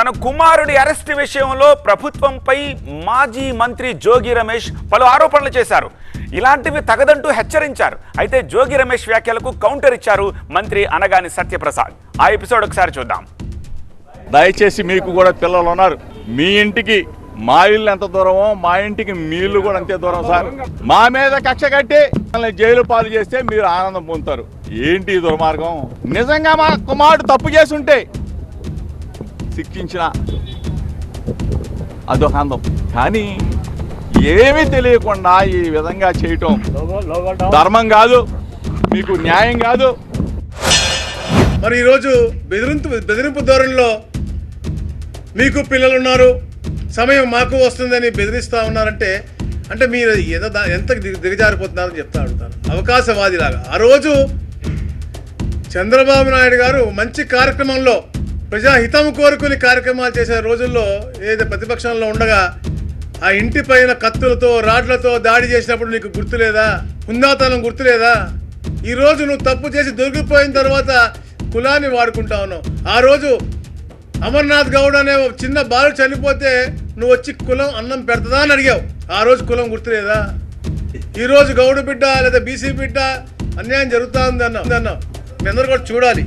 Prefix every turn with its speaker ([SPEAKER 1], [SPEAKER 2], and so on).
[SPEAKER 1] తన కుమారుడి అరెస్ట్ విషయంలో ప్రభుత్వంపై మాజీ మంత్రి జోగి రమేష్ పలు ఆరోపణలు చేశారు. ఇలాంటివి తగదంటూ హెచ్చరించారు. అయితే జోగి రమేష్ వ్యాఖ్యలకు కౌంటర్ ఇచ్చారు మంత్రి అనగాని సత్యప్రసాద్. ఆ ఎపిసోడ్ ఒకసారి చూద్దాం.
[SPEAKER 2] దయచేసి మీకు కూడా పిల్లలు ఉన్నారు. మీ ఇంటికి మా ఇల్లు ఎంత దూరమో మా ఇంటికి మీ ఇల్లు కూడా అంతే దూరం సార్. మా మీద కక్ష కట్టి జైలు పాలు చేస్తే మీరు ఆనందం పొందుతారు. ఏంటి దుర్మార్గం? నిజంగా మా కుమారుడు తప్పు చేసి ఉంటే శిక్షించిన అదొక అందం. కానీ ఏమీ తెలియకుండా ఈ విధంగా చేయటం ధర్మం కాదు మీకు న్యాయం కాదు.
[SPEAKER 3] మరి ఈరోజు బెదిరింపు బెదిరింపు ధోరణిలో మీకు పిల్లలు ఉన్నారు సమయం మాకు వస్తుందని బెదిరిస్తూ ఉన్నారంటే అంటే మీరు ఏదో ఎంత దిగజారిపోతున్నారని చెప్తా అడుగుతాను. అవకాశవాదిలాగా. ఆ రోజు చంద్రబాబు నాయుడు గారు మంచి కార్యక్రమంలో ప్రజాహితం కోరుకుని కార్యక్రమాలు చేసే రోజుల్లో ఏదో ప్రతిపక్షంలో ఉండగా ఆ ఇంటి పైన కత్తులతో రాడ్లతో దాడి చేసినప్పుడు నీకు గుర్తులేదా? హుందాతనం గుర్తులేదా? ఈ రోజు నువ్వు తప్పు చేసి దొరికిపోయిన తర్వాత కులాన్ని వాడుకుంటా ఉన్నావు. ఆ రోజు అమర్నాథ్ గౌడ్ అనే చిన్న బాలు చనిపోతే నువ్వు వచ్చి కులం అన్నం పెడతదా అని అడిగావు. ఆ రోజు కులం గుర్తులేదా? ఈ రోజు గౌడు బిడ్డ లేదా బీసీ బిడ్డ అన్యాయం జరుగుతుంది అన్నావు అన్నావు మీ అందరూ కూడా చూడాలి.